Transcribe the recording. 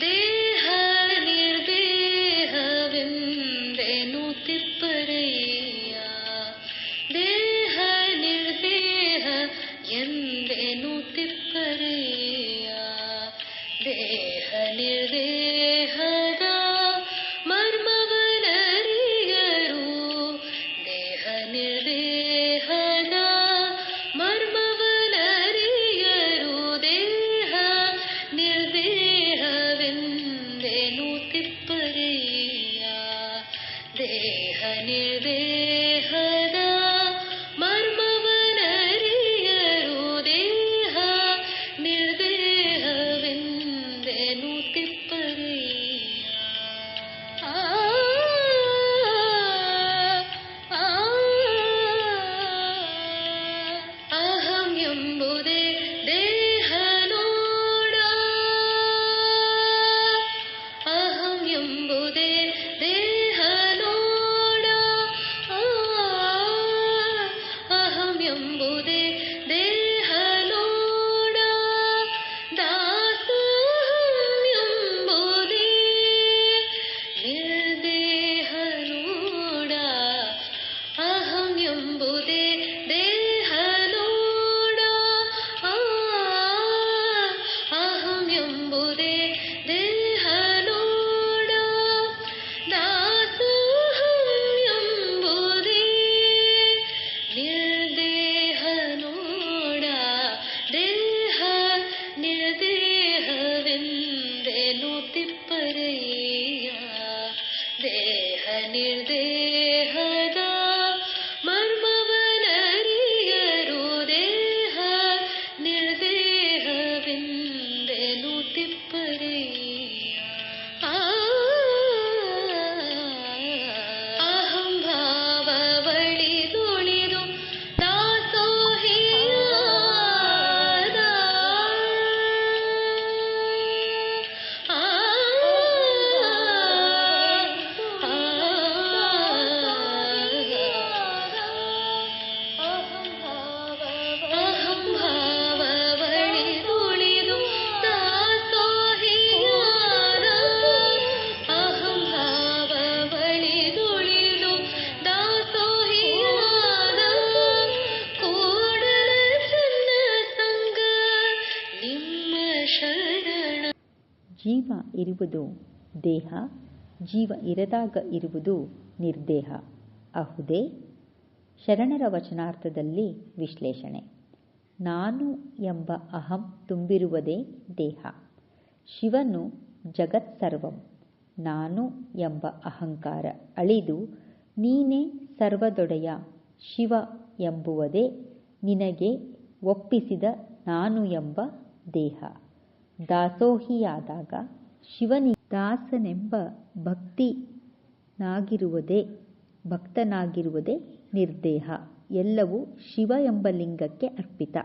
ದೇಹ ಅಹಂ ಎಂಬುದೇ ದೇಹ ನೋಡ ದಾಸೋಹಂ ಎಂಬುದೇ ನಿರ್ದೇಹ ನೋಡ ಅಹಂ ಎಂಬುದೇ ದೇಹ ನೋಡ ಆ, ಅಹಂ ಎಂಬುದೇ ದೇಹ ಜೀವ ಇರುವುದು ದೇಹ, ಜೀವ ಇರದಾಗ ಇರುವುದು ನಿರ್ದೇಹ. ಅಹುದೇ ಶರಣರ ವಚನಾರ್ಥದಲ್ಲಿ ವಿಶ್ಲೇಷಣೆ. ನಾನು ಎಂಬ ಅಹಂ ತುಂಬಿರುವುದೇ ದೇಹ. ಶಿವನು ಜಗತ್ಸರ್ವಂ ನಾನು ಎಂಬ ಅಹಂಕಾರ ಅಳಿದು ನೀನೇ ಸರ್ವದೊಡೆಯ ಶಿವ ಎಂಬುವುದೇ ನಿನಗೆ ಒಪ್ಪಿಸಿದ ನಾನು ಎಂಬ ದೇಹ. ದಾಸೋಹಿಯಾದಾಗ ಶಿವನಿ ದಾಸನೆಂಬ ಭಕ್ತಿನಾಗಿರುವುದೇ ಭಕ್ತನಾಗಿರುವುದೇ ನಿರ್ದೇಹ. ಎಲ್ಲವೂ ಶಿವ ಎಂಬ ಲಿಂಗಕ್ಕೆ ಅರ್ಪಿತ.